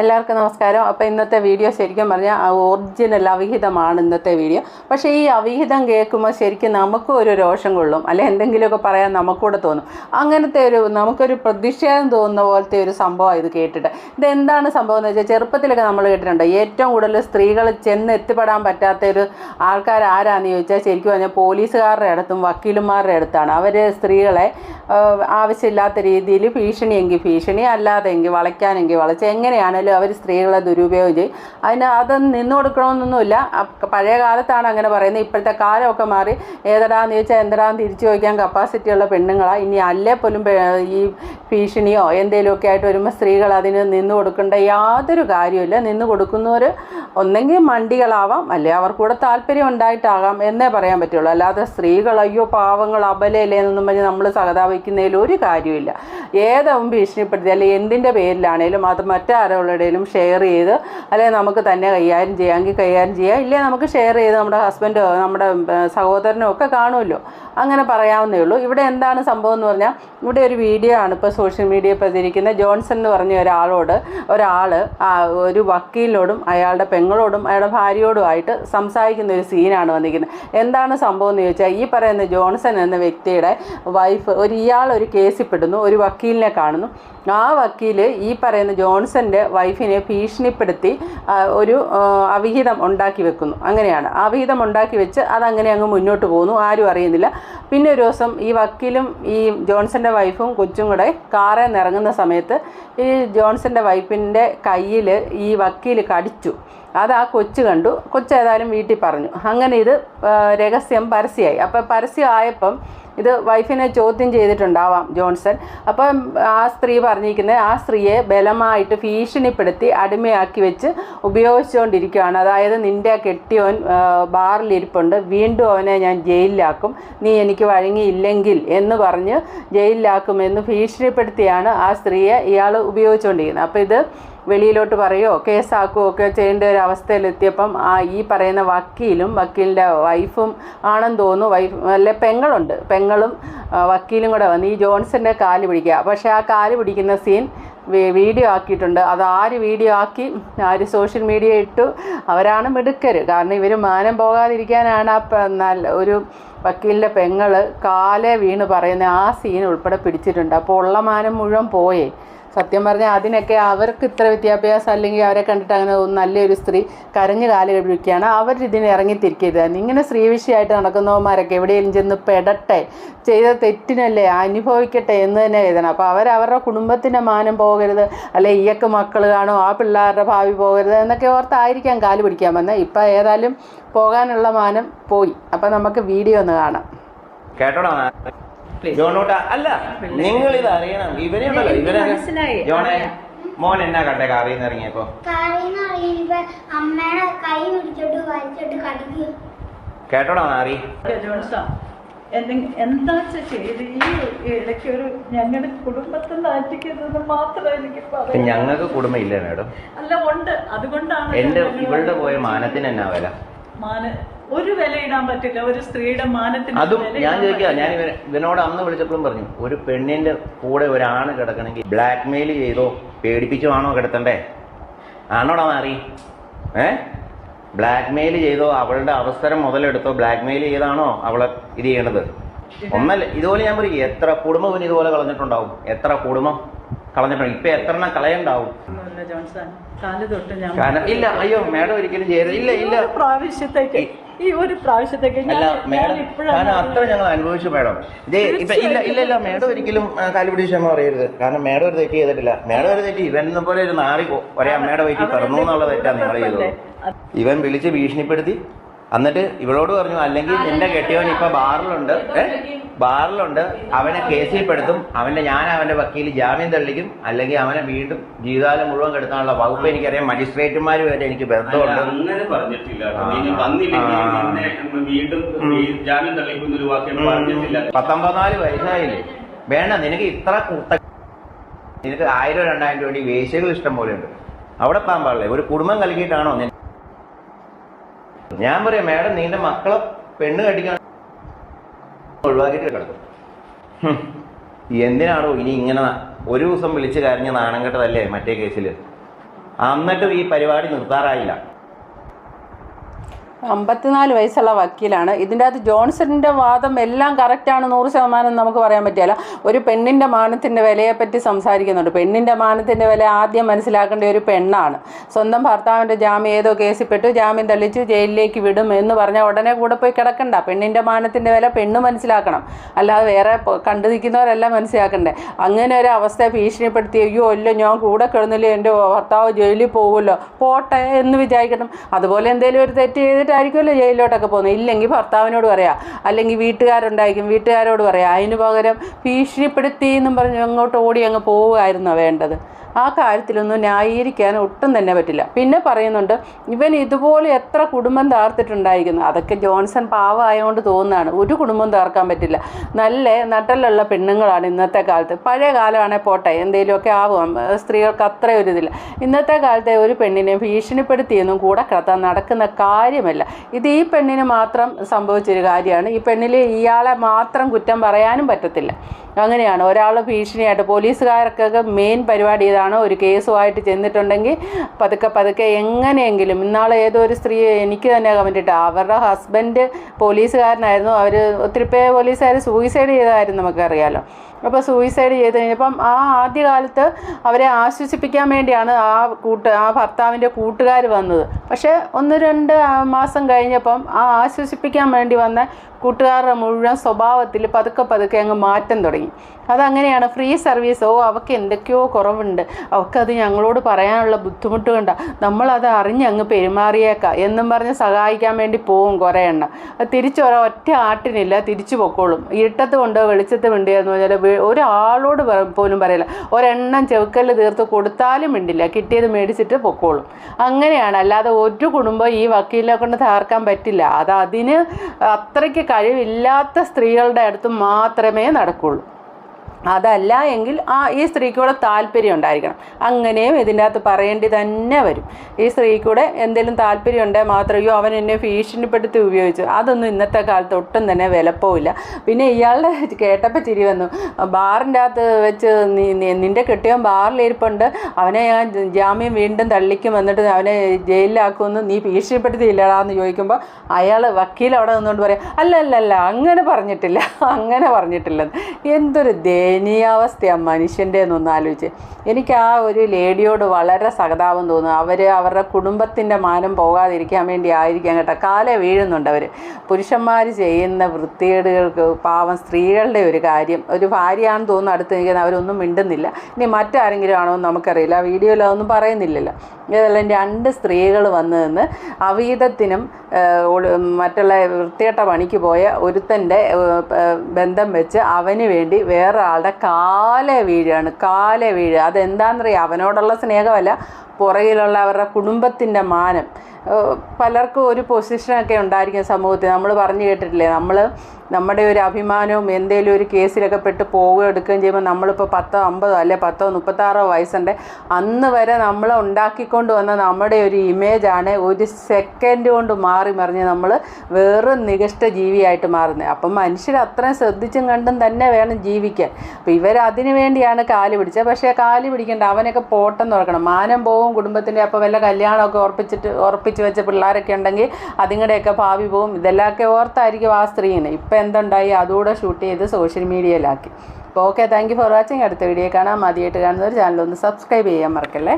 എല്ലാവർക്കും നമസ്കാരം. അപ്പോൾ ഇന്നത്തെ വീഡിയോ ശരിക്കും പറഞ്ഞാൽ ഒറിജിനൽ അവിഹിതമാണ് ഇന്നത്തെ വീഡിയോ. പക്ഷേ ഈ അവിഹിതം കേൾക്കുമ്പോൾ ശരിക്കും നമുക്കും ഒരു രോഷം കൊള്ളും. അല്ലെ എന്തെങ്കിലുമൊക്കെ പറയാൻ നമുക്കൂടെ തോന്നും. അങ്ങനത്തെ ഒരു നമുക്കൊരു പ്രതിഷേധം തോന്നുന്ന പോലത്തെ ഒരു സംഭവം ഇത് കേട്ടിട്ട്. ഇത് എന്താണ് സംഭവം എന്ന് വെച്ചാൽ ചെറുപ്പത്തിലൊക്കെ നമ്മൾ കേട്ടിട്ടുണ്ട്. ഏറ്റവും കൂടുതൽ സ്ത്രീകൾ ചെന്ന് എത്തിപ്പെടാൻ പറ്റാത്ത ഒരു ആൾക്കാർ ആരാന്ന് ചോദിച്ചാൽ ശരിക്കും പറഞ്ഞാൽ പോലീസുകാരുടെ അടുത്തും വക്കീലന്മാരുടെ അടുത്താണ്. അവർ സ്ത്രീകളെ ആവശ്യമില്ലാത്ത രീതിയിൽ ഭീഷണിയെങ്കിൽ ഭീഷണി അല്ലാതെങ്കിൽ വളയ്ക്കാനെങ്കിൽ വളച്ച് എങ്ങനെയാണേലും അവർ സ്ത്രീകളെ ദുരുപയോഗം ചെയ്യും. അതിന് അത് നിന്ന് കൊടുക്കണമെന്നൊന്നുമില്ല. പഴയ കാലത്താണ് അങ്ങനെ പറയുന്നത്. ഇപ്പോഴത്തെ കാലമൊക്കെ മാറി ഏതടാന്ന് ചോദിച്ചാൽ എന്തടാന്ന് തിരിച്ചു ചോദിക്കാൻ കപ്പാസിറ്റി ഉള്ള പെണ്ണുങ്ങളാണ് ഇനി അല്ലേ പോലും ഈ ഭീഷണിയോ എന്തെങ്കിലുമൊക്കെ ആയിട്ട് വരുമ്പോൾ സ്ത്രീകൾ അതിന് നിന്ന് കൊടുക്കേണ്ട യാതൊരു കാര്യമില്ല നിന്ന് കൊടുക്കുന്നവർ ഒന്നെങ്കിൽ മണ്ടികളാവാം അല്ലെ? അവർക്കൂടെ താല്പര്യം ഉണ്ടായിട്ടാകാം എന്നേ പറയാൻ പറ്റുള്ളൂ. അല്ലാതെ സ്ത്രീകൾ അയ്യോ പാവങ്ങൾ അബലയല്ലേ എന്നൊന്നും പറഞ്ഞ് നമ്മൾ സഹതാപിക്കുന്നതിൽ ഒരു കാര്യമില്ല ഏതാവും ഭീഷണിപ്പെടുത്തി അല്ലെങ്കിൽ എന്തിന്റെ പേരിലാണേലും അത് മറ്റാരോടെയും ഷെയർ ചെയ്ത് അല്ലെങ്കിൽ നമുക്ക് തന്നെ കൈകാര്യം ചെയ്യാമെങ്കിൽ കൈകാര്യം ചെയ്യാം. ഇല്ലെങ്കിൽ നമുക്ക് ഷെയർ ചെയ്ത് നമ്മുടെ ഹസ്ബൻഡോ നമ്മുടെ സഹോദരനോ ഒക്കെ കാണുമല്ലോ. അങ്ങനെ പറയാവുന്നേ ഉള്ളൂ. ഇവിടെ എന്താണ് സംഭവം എന്ന് പറഞ്ഞാൽ ഇവിടെ ഒരു വീഡിയോ ആണ് ഇപ്പോൾ സോഷ്യൽ മീഡിയ പ്രചരിക്കുന്ന ജോൺസൺ എന്ന് പറഞ്ഞ ഒരാളോട് ഒരാൾ ഒരു വക്കീലിനോടും അയാളുടെ പെങ്ങളോടും അയാളുടെ ഭാര്യയോടുമായിട്ട് സംസാരിക്കുന്ന ഒരു സീനാണ് വന്നിരിക്കുന്നത്. എന്താണ് സംഭവം എന്ന് ചോദിച്ചാൽ ഈ പറയുന്ന ജോൺസൺ എന്ന വ്യക്തിയുടെ വൈഫ് ഒരു ഇയാൾ ഒരു കേസിൽ പെടുന്നു ഒരു വക്കീലിനെ കാണുന്നു. ആ വക്കീൽ ഈ പറയുന്ന ജോൺസന്റെ വൈഫിനെ ഭീഷണിപ്പെടുത്തി ഒരു അവിഹിതം ഉണ്ടാക്കി വെക്കുന്നു. അങ്ങനെയാണ്. അവിഹിതം ഉണ്ടാക്കി വെച്ച് അതങ്ങനെ അങ്ങ് മുന്നോട്ട് പോകുന്നു. ആരും അറിയുന്നില്ല. പിന്നെ ഒരു ദിവസം ഈ വക്കീലും ഈ ജോൺസന്റെ വൈഫും കൊച്ചും കൂടെ കാറിൽ നിറങ്ങുന്ന സമയത്ത് ഈ ജോൺസന്റെ വൈഫിന്റെ കയ്യിൽ ഈ വക്കീൽ കടിച്ചു. അത് ആ കൊച്ചു കണ്ടു. കൊച്ചു ഏതായാലും വീട്ടിൽ പറഞ്ഞു. അങ്ങനെ ഇത് രഹസ്യം പരസ്യമായി. അപ്പം പരസ്യമായപ്പം ഇത് വൈഫിനെ ചോദ്യം ചെയ്തിട്ടുണ്ടാവാം ജോൺസൺ. അപ്പം ആ സ്ത്രീ പറഞ്ഞിരിക്കുന്നത് ആ സ്ത്രീയെ ബലമായിട്ട് ഭീഷണിപ്പെടുത്തി അടിമയാക്കി വെച്ച് ഉപയോഗിച്ചുകൊണ്ടിരിക്കുകയാണ്. അതായത് നിന്റെ കെട്ടിയവൻ ആ, ബാറിലിരിപ്പുണ്ട്. വീണ്ടും അവനെ ഞാൻ ജയിലിലാക്കും. നീ എനിക്ക് വഴങ്ങിയില്ലെങ്കിൽ എന്ന് പറഞ്ഞ് ജയിലിലാക്കുമെന്ന് ഭീഷണിപ്പെടുത്തിയാണ് ആ സ്ത്രീയെ ഇയാൾ ഉപയോഗിച്ചുകൊണ്ടിരിക്കുന്നത്. അപ്പോൾ ഇത് വെളിയിലോട്ട് പറയോ? കേസാക്കുകയോ ഒക്കെ ചെയ്യേണ്ട ഒരു അവസ്ഥയിലെത്തിയപ്പം ആ ഈ പറയുന്ന വക്കീലും വക്കീലിന്റെ വൈഫും ആണെന്ന് തോന്നുന്നു. വൈഫ് അല്ലെ പെങ്ങളുണ്ട്. പെങ്ങളും വക്കീലും കൂടെ വന്ന് ഈ ജോൺസന്റെ കാൽ പിടിക്കുക. പക്ഷേ ആ കാൽ പിടിക്കുന്ന സീൻ വീഡിയോ ആക്കിയിട്ടുണ്ട്. അത് ആര് വീഡിയോ ആക്കി? ആര് സോഷ്യൽ മീഡിയ ഇട്ടു? അവരാണ് മിടുക്കര്. കാരണം ഇവർ മാനം പോകാതിരിക്കാനാണ് ആ നല്ല ഒരു വക്കീലിന്റെ പെങ്ങൾ കാലേ വീണ് പറയുന്ന ആ സീൻ ഉൾപ്പെടെ പിടിച്ചിട്ടുണ്ട്. അപ്പോൾ ഉള്ള മാനം മുഴുവൻ പോയേ. സത്യം പറഞ്ഞാൽ അതിനൊക്കെ അവർക്ക് ഇത്ര വിദ്യാഭ്യാസം അല്ലെങ്കിൽ അവരെ കണ്ടിട്ട് അങ്ങനെ നല്ലൊരു സ്ത്രീ കരഞ്ഞു കാൽ കഴിക്കുകയാണ് അവർ ഇതിന് ഇറങ്ങിത്തിരിക്കരുത്. ഇങ്ങനെ സ്ത്രീ വിഷയമായിട്ട് നടക്കുന്നവന്മാരൊക്കെ എവിടെയെങ്കിലും ചെന്ന് പെടട്ടെ. ചെയ്ത തെറ്റിനല്ലേ അനുഭവിക്കട്ടെ എന്ന് തന്നെ എഴുതണം. അപ്പോൾ അവരവരുടെ കുടുംബത്തിന്റെ മാനം പോകരുത്. അല്ലെ ഇയക്ക് മക്കൾ കാണും ആ പിള്ളേരുടെ ഭാവി പോകരുത് എന്നൊക്കെ ഓർത്തായിരിക്കാം കാൽ പിടിക്കാൻ വന്നത് ഇപ്പം ഏതായാലും പോകാനുള്ള മാനം പോയി. അപ്പം നമുക്ക് വീഡിയോ ഒന്ന് കാണാം. കേട്ടോടാ? ജോണോട്ട അല്ല നിങ്ങൾ ഇത് അറിയണം. ഇവനെ ഉണ്ടല്ലോ ഇവനെ ജോണെ മോൻ എന്നാ കണ്ടേ കാറിൽ നിന്ന് ഇറങ്ങിയപ്പോ അമ്മയുടെ കൈ പിടിച്ചിട്ട് വലിച്ചിട്ട് കടിക്കുക കേട്ടോടാ മാറി എന്താ ചെയ്ത് ഈ ഇടയ്ക്ക് ഒരു ഞങ്ങളുടെ നാറ്റിക്കുന്നത് മാത്രമേ എനിക്ക് ഞങ്ങൾക്ക് കുടുംബം ഇല്ല മേഡം? അല്ല ഉണ്ട്. അതുകൊണ്ടാണ് എന്റെ ഇവളുടെ പോയ മാനത്തിന് എന്നാ വില? മാന ഒരു വില ഇടാൻ പറ്റില്ല ഒരു സ്ത്രീയുടെ മാനത്തിന് അതും ഞാൻ ചോദിക്കാം ചോദിക്കുക ഞാൻ ഇവനോട് അന്ന് വിളിച്ചപ്പോഴും പറഞ്ഞു ഒരു പെണ്ണിന്റെ കൂടെ ഒരാണ് കിടക്കണമെങ്കിൽ ബ്ലാക്ക് മെയിൽ ചെയ്തോ പേടിപ്പിച്ചോ ആണോ കിടത്തണ്ടേ? ആണോടാ മാറി? ഏ? ബ്ലാക്ക് മെയിൽ ചെയ്തോ അവളുടെ അവസരം മുതലെടുത്തോ ബ്ലാക്ക് മെയിൽ ചെയ്താണോ അവളെ ഇത് ചെയ്യണത് ഒന്നല്ല ഇതുപോലെ ഞാൻ പറയും എത്ര കുടുംബം ഇവന് ഇതുപോലെ കളഞ്ഞിട്ടുണ്ടാവും? എത്ര കുടുംബം കളഞ്ഞിട്ടുണ്ടാവും? ഇപ്പൊ എത്ര എണ്ണം കളയുണ്ടാവും? ഇല്ല അയ്യോ മേഡം ഒരിക്കലും ചെയ്ത് ഇല്ല ഇല്ല. പ്രാവശ്യത്തേക്ക്. ഈ ഒരു പ്രാവശ്യത്തേക്ക് ഞാൻ കാരണം അത്ര ഞങ്ങൾ അനുഭവിച്ചു മേഡം. ഇത് ഇപ്പൊ ഇല്ല ഇല്ല ഇല്ല മേഡം ഒരിക്കലും ആ, കാൽ പിടിച്ച് ക്ഷമ പറയരുത്. കാരണം മേഡം ഒരു തെറ്റ് ചെയ്തിട്ടില്ല. മേഡം ഒരു തെറ്റ് ഇവനെ പോലെ ഒരു നാറി ഒരേ അമ്മയുടെ വയറ്റിൽ പിറന്നു എന്നുള്ള തെറ്റാണ് നിങ്ങൾ ചെയ്തത്. ഇവൻ വിളിച്ച് ഭീഷണിപ്പെടുത്തി. എന്നിട്ട് ഇവളോട് പറഞ്ഞു അല്ലെങ്കിൽ നിന്റെ കെട്ടിയവൻ ഇപ്പൊ ബാറിലുണ്ട്. ഏ? ബാറിലുണ്ട്. അവനെ കേസിൽ പെടുത്തും അവന്റെ ഞാൻ അവന്റെ വക്കീൽ ജാമ്യം തള്ളിക്കും അല്ലെങ്കിൽ അവനെ വീണ്ടും ജീവിതകാലം മുഴുവൻ കെടുത്താനുള്ള വകുപ്പ് എനിക്കറിയാം. മജിസ്ട്രേറ്റുമാർ വരെ എനിക്ക് ബന്ധമുണ്ട്. അങ്ങനെ പറഞ്ഞിട്ടില്ല പത്തൊമ്പതിനാല് വയസ്സായില്ലേ? വേണ്ട നിനക്ക് ഇത്ര കുത്ത നിനക്ക് ആയിരം രണ്ടായിരം രൂപ വേശ്യകൾ ഇഷ്ടം പോലെ ഉണ്ട് അവിടെ പോകാൻ പാടില്ലേ. ഒരു കുടുംബം കലക്കിയിട്ടാണോ ഞാൻ പറയാം മേഡം നിന്റെ മക്കളെ പെണ്ണ് കെട്ടിക്കാൻ ഒഴിവാക്കിയിട്ട് കിടക്കും. എന്തിനാണോ ഇനി ഇങ്ങനെ ഒരു ദിവസം വിളിച്ച് കരഞ്ഞ് നാണം കെട്ടതല്ലേ മറ്റേ കേസിൽ എന്നിട്ടും ഈ പരിപാടി നിർത്താറായില്ല. അമ്പത്തിനാല് വയസ്സുള്ള വക്കീലാണ്. ഇതിന്റെ അകത്ത് ജോൺസണിന്റെ വാദം എല്ലാം കറക്റ്റാണ് നൂറ് ശതമാനം നമുക്ക് പറയാൻ പറ്റില്ല. ഒരു പെണ്ണിന്റെ മാനത്തിന്റെ വിലയെപ്പറ്റി സംസാരിക്കുന്നുണ്ട്. പെണ്ണിന്റെ മാനത്തിന്റെ വില ആദ്യം മനസ്സിലാക്കേണ്ട ഒരു പെണ്ണാണ്. സ്വന്തം ഭർത്താവിന്റെ ജാമ്യം ഏതോ കേസിൽപ്പെട്ടു. ജാമ്യം തെളിച്ചു ജയിലിലേക്ക് വിടും എന്ന് പറഞ്ഞാൽ ഉടനെ കൂടെ പോയി കിടക്കണ്ട. പെണ്ണിന്റെ മാനത്തിന്റെ വില പെണ്ണ് മനസ്സിലാക്കണം. അല്ലാതെ വേറെ കണ്ടു നിൽക്കുന്നവരല്ല മനസ്സിലാക്കണ്ടേ. അങ്ങനെ ഒരു അവസ്ഥയെ ഭീഷണിപ്പെടുത്തി അയ്യോ ഇല്ല ഞാൻ കൂടെ കിടന്നില്ലേ? എന്റെ ഭർത്താവ് ജയിലിൽ പോകുമല്ലോ. പോട്ടെ എന്ന് വിചാരിക്കണം. അതുപോലെ എന്തെങ്കിലും ഒരു തെറ്റ് ചെയ്തിട്ടായിരിക്കുമല്ലോ ജയിലിലോട്ടൊക്കെ പോകുന്നത്. ഇല്ലെങ്കിൽ ഭർത്താവിനോട് പറയാം അല്ലെങ്കിൽ വീട്ടുകാരുണ്ടായിരിക്കും വീട്ടുകാരോട് പറയാം അതിന് പകരം ഭീഷണിപ്പെടുത്തി എന്നും പറഞ്ഞ് അങ്ങോട്ട് ഓടി അങ്ങ് പോവുമായിരുന്നോ വേണ്ടത്? ആ കാര്യത്തിലൊന്നും ന്യായീകരിക്കാൻ ഒട്ടും തന്നെ പറ്റില്ല. പിന്നെ പറയുന്നുണ്ട് ഇവൻ ഇതുപോലെ എത്ര കുടുംബം താർത്തിട്ടുണ്ടായിരിക്കുന്നു അതൊക്കെ ജോൺസൺ പാവമായതുകൊണ്ട് തോന്നുന്നതാണ്. ഒരു കുടുംബം താർക്കാൻ പറ്റില്ല. നല്ല നട്ടലുള്ള പെണ്ണുങ്ങളാണ് ഇന്നത്തെ കാലത്ത്. പഴയ കാലമാണെങ്കിൽ പോട്ടെ എന്തെങ്കിലുമൊക്കെ ആവാം. സ്ത്രീകൾക്ക് അത്ര ഇതില്ല. ഇന്നത്തെ കാലത്തെ ഒരു പെണ്ണിനെ ഭീഷണിപ്പെടുത്തിയൊന്നും കൂടെ കിടത്താൻ നടക്കുന്ന കാര്യമല്ല. ഇത് ഈ പെണ്ണിന് മാത്രം സംഭവിച്ചൊരു കാര്യമാണ്. ഈ പെണ്ണിൽ ഇയാളെ മാത്രം കുറ്റം പറയാനും പറ്റത്തില്ല. അങ്ങനെയാണ്. ഒരാൾ ഭീഷണിയായിട്ട് പോലീസുകാർക്കൊക്കെ മെയിൻ പരിപാടി ഇതാണ്. ഒരു കേസുമായിട്ട് ചെന്നിട്ടുണ്ടെങ്കിൽ പതുക്കെ പതുക്കെ എങ്ങനെയെങ്കിലും ഇന്നാൾ ഏതോ ഒരു സ്ത്രീ എനിക്ക് തന്നെ കമന്റ് ഇട്ട. അവരുടെ ഹസ്ബൻഡ് പോലീസുകാരനായിരുന്നു. അവർ ഒത്തിരി പേര് പോലീസുകാർ സൂയിസൈഡ് ചെയ്തതായിരുന്നു നമുക്കറിയാലോ. അപ്പോൾ സൂയിസൈഡ് ചെയ്ത് കഴിഞ്ഞപ്പം ആ ആദ്യകാലത്ത് അവരെ ആശ്വസിപ്പിക്കാൻ വേണ്ടിയാണ് ആ കൂട്ട് ആ ഭർത്താവിന്റെ കൂട്ടുകാർ വന്നത്. പക്ഷേ ഒന്ന് രണ്ട് മാസം കഴിഞ്ഞപ്പം ആ ആശ്വസിപ്പിക്കാൻ വേണ്ടി വന്ന കൂട്ടുകാരുടെ മുഴുവൻ സ്വഭാവത്തിൽ പതുക്കെ പതുക്കെ അങ്ങ് മാറ്റം തുടങ്ങി. അതങ്ങനെയാണ് ഫ്രീ സർവീസ്. ഓ അവൾക്ക് എന്തൊക്കെയോ കുറവുണ്ട്. അവൾക്കത് ഞങ്ങളോട് പറയാനുള്ള ബുദ്ധിമുട്ട് കണ്ട. നമ്മളത് അറിഞ്ഞ് അങ്ങ് പെരുമാറിയേക്കാം എന്നും പറഞ്ഞ് സഹായിക്കാൻ വേണ്ടി പോവും കുറേ എണ്ണം. അത് തിരിച്ച് ഒര ഒറ്റ ആട്ടിനില്ല തിരിച്ചു പൊക്കോളും. ഇരുട്ടത്ത് കൊണ്ട് വെളിച്ചത്ത് മിണ്ടിയെന്ന് പറഞ്ഞാൽ ഒരാളോട് പോലും പറയില്ല. ഒരെണ്ണം ചെവുക്കല്ല് തീർത്ത് കൊടുത്താലും മിണ്ടില്ല. കിട്ടിയത് മേടിച്ചിട്ട് പൊക്കോളും. അങ്ങനെയാണ്. അല്ലാതെ ഒരു കുടുംബം ഈ വക്കീലിനെ കൊണ്ട് തകർക്കാൻ പറ്റില്ല. അത് അതിന് അത്രയ്ക്ക് കഴിവില്ലാത്ത സ്ത്രീകളുടെ അടുത്ത് മാത്രമേ നടക്കുള്ളൂ. അതല്ല എങ്കിൽ ആ ഈ സ്ത്രീക്കൂടെ താല്പര്യം ഉണ്ടായിരിക്കണം. അങ്ങനെയും ഇതിന്റെ അകത്ത് പറയേണ്ടി തന്നെ വരും. ഈ സ്ത്രീക്കൂടെ എന്തെങ്കിലും താല്പര്യം ഉണ്ടെങ്കിൽ മാത്രമേ അവൻ എന്നെ ഭീഷണിപ്പെടുത്തി ഉപയോഗിച്ചു. അതൊന്നും ഇന്നത്തെ കാലത്ത് ഒട്ടും തന്നെ വിലപ്പോവില്ല. പിന്നെ ഇയാളുടെ കേട്ടപ്പോൾ ചിരി വന്നു. ബാറിന്റെ അകത്ത് വെച്ച് നിന്റെ കെട്ടിയവൻ ബാറിലിരിപ്പുണ്ട് അവനെ ഞാൻ ജാമ്യം വീണ്ടും തള്ളിക്കും എന്നിട്ട് അവനെ ജയിലിലാക്കുമെന്ന് നീ ഭീഷണിപ്പെടുത്തിയില്ലടാ എന്ന് ചോദിക്കുമ്പോൾ അയാൾ വക്കീൽ അവിടെ നിന്നുകൊണ്ട് പറയാം അല്ല അല്ല അല്ല അങ്ങനെ പറഞ്ഞിട്ടില്ല അങ്ങനെ പറഞ്ഞിട്ടില്ല എന്തൊരു ദയനീയാവസ്ഥയാണ് മനുഷ്യന്റെ എന്നൊന്ന് ആലോചിച്ച്. എനിക്ക് ആ ഒരു ലേഡിയോട് വളരെ സഹതാപം തോന്നുന്നു. അവർ അവരുടെ കുടുംബത്തിന്റെ മാനം പോകാതിരിക്കാൻ വേണ്ടി ആയിരിക്കാം കേട്ടോ. കാലെ വീഴുന്നുണ്ട് അവർ പുരുഷന്മാർ ചെയ്യുന്ന വൃത്തികേടുകൾക്ക് പാവം സ്ത്രീകളുടെ ഒരു കാര്യം. ഒരു ഭാര്യയാണെന്ന് തോന്നുന്നു അടുത്ത് നിൽക്കുന്ന അവരൊന്നും മിണ്ടുന്നില്ല. ഇനി മറ്റാരെങ്കിലും ആണോ എന്ന് നമുക്കറിയില്ല. ആ വീഡിയോയിൽ അതൊന്നും പറയുന്നില്ലല്ലോ. ഇതെല്ലാം രണ്ട് സ്ത്രീകൾ വന്ന് നിന്ന് അവീതത്തിനും മറ്റുള്ള വൃത്തികെട്ട പണിക്ക് പോയ ഒരുത്തന്റെ ബന്ധം വെച്ച് അവന് വേണ്ടി വേറെ ആളുടെ കാലെ വീഴാണ് കാലെ വീഴുക അതെന്താണെന്നറിയാം അവനോടുള്ള സ്നേഹമല്ല പുറകിലുള്ള അവരുടെ കുടുംബത്തിന്റെ മാനം. പലർക്കും ഒരു പൊസിഷനൊക്കെ ഉണ്ടായിരിക്കും സമൂഹത്തിൽ. നമ്മൾ പറഞ്ഞു കേട്ടിട്ടില്ലേ? നമ്മൾ നമ്മുടെ ഒരു അഭിമാനവും എന്തെങ്കിലും ഒരു കേസിലൊക്കെ പെട്ട് പോവുകയോ എടുക്കുകയും ചെയ്യുമ്പോൾ നമ്മളിപ്പോൾ പത്തോ അമ്പതോ അല്ലെ പത്തോ മുപ്പത്താറോ വയസ്സുണ്ട്. അന്ന് വരെ നമ്മൾ ഉണ്ടാക്കിക്കൊണ്ട് വന്ന നമ്മുടെ ഒരു ഇമേജാണ് ഒരു സെക്കൻഡ് കൊണ്ട് മാറി മറിഞ്ഞ് നമ്മൾ വെറും നികഷ്ട ജീവിയായിട്ട് മാറുന്നത്. അപ്പം മനുഷ്യർ അത്രയും ശ്രദ്ധിച്ചും കണ്ടും തന്നെ വേണം ജീവിക്കാൻ. അപ്പം ഇവർ അതിനു വേണ്ടിയാണ് കാൽ പിടിച്ചത്. പക്ഷേ കാൽ പിടിക്കേണ്ട അവനൊക്കെ പോട്ടം തുറക്കണം മാനം പോവും കുടുംബത്തിന്റെ അപ്പോൾ വല്ല കല്യാണമൊക്കെ ഉറപ്പിച്ചിട്ട് ഉറപ്പിച്ച് വെച്ച പിള്ളേരൊക്കെ ഉണ്ടെങ്കിൽ അതിങ്ങടെയൊക്കെ ഭാവി പോവും. ഇതെല്ലാമൊക്കെ ഓർത്തായിരിക്കും ആ സ്ത്രീനെ. ഇപ്പം എന്തുണ്ടായി? അതുകൂടെ ഷൂട്ട് ചെയ്ത് സോഷ്യൽ മീഡിയയിലാക്കി അപ്പോൾ okay thank you for watching അടുത്ത വീഡിയോ കാണാം. മതിയായിട്ട് കാണുന്നവർ ചാനൽ ഒന്ന് സബ്സ്ക്രൈബ് ചെയ്യാൻ മറക്കല്ലേ?